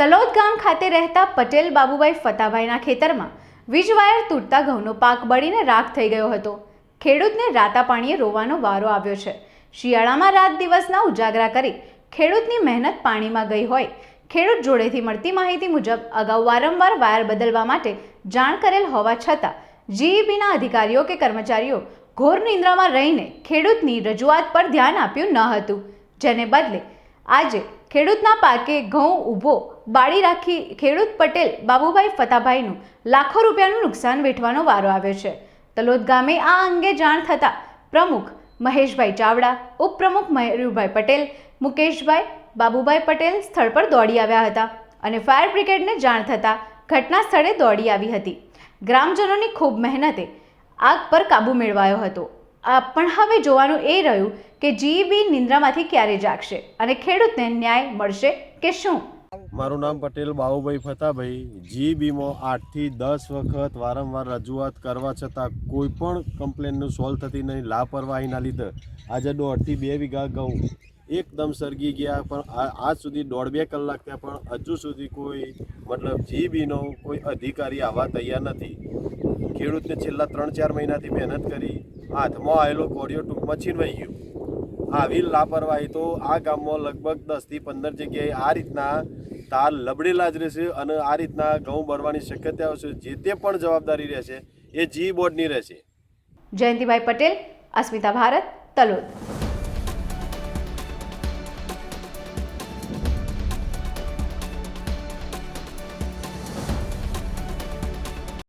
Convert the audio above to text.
તલોદ ગામ ખાતે રહેતા પટેલ બાબુભાઈ ફતાભાઈના ખેતરમાં વીજવાયર તૂટતા ઘઉંનો પાક બળીને રાખ થઈ ગયો હતો. ખેડૂતને રાતા પાણીએ રોવાનો વારો આવ્યો છે. શિયાળામાં રાત દિવસના ઉજાગરા કરી ખેડૂતની મહેનત પાણીમાં ગઈ હોય. ખેડૂત જોડેથી મળતી માહિતી મુજબ અગાઉ વારંવાર વાયર બદલવા માટે જાણ કરેલ હોવા છતાં જીઈબીના અધિકારીઓ કે કર્મચારીઓ ઘોર નિંદ્રામાં રહીને ખેડૂતની રજૂઆત પર ધ્યાન આપ્યું ન હતું. જેને બદલે આજે ખેડૂતના પાકે ઘઉં ઊભો બાળી રાખી ખેડૂત પટેલ બાબુભાઈ ફતાભાઈનું લાખો રૂપિયાનું નુકસાન વેઠવાનો વારો આવ્યો છે. તલોદ ગામે આ અંગે જાણ થતાં પ્રમુખ મહેશભાઈ ચાવડા, ઉપપ્રમુખ મયુરભાઈ પટેલ, મુકેશભાઈ, બાબુભાઈ પટેલ સ્થળ પર દોડી આવ્યા હતા અને ફાયર બ્રિગેડને જાણ થતાં ઘટના સ્થળે દોડી આવી હતી. ગ્રામજનોની ખૂબ મહેનતે આગ પર કાબૂ મેળવાયો હતો. આ પણ હવે જોવાનું એ રહ્યું કે જીબી નિંદ્રામાંથી ક્યારે જાગશે અને ખેડૂતને ન્યાય મળશે કે શું? મારું નામ પટેલ બાહુભાઈ ફતાભાઈ. જી બીમો આઠથી દસ વખત વારંવાર રજૂઆત કરવા છતાં કોઈ પણ કમ્પ્લેનનું સોલ્વ થતી નહીં, લાપરવાહીના લીધે. આજે દોઢથી બે વીઘા ઘઉં એકદમ સરગી ગયા, પણ આજ સુધી દોઢ બે કલાક થયા, પણ હજુ સુધી કોઈ, મતલબ જી બીનો કોઈ અધિકારી આવવા તૈયાર નથી. ખેડૂતને છેલ્લા ત્રણ ચાર મહિનાથી મહેનત કરી, હાથમાં આવેલો કોડિયો ટૂંકમાં છીનવાઈ ગયો. આવી લાપરવાહી તો આ ગામમાં લગભગ દસથી પંદર જગ્યાએ આ રીતના તાર લબડેલા જ રહેશે અને આ રીતના ઘઉં બળવાની શક્યતાઓ છે, જે તે પણ જવાબદારી રહેશે, એ જી બોર્ડની રહેશે. જયંતિભાઈ પટેલ, અસ્મિતા ભારત, તલોદ.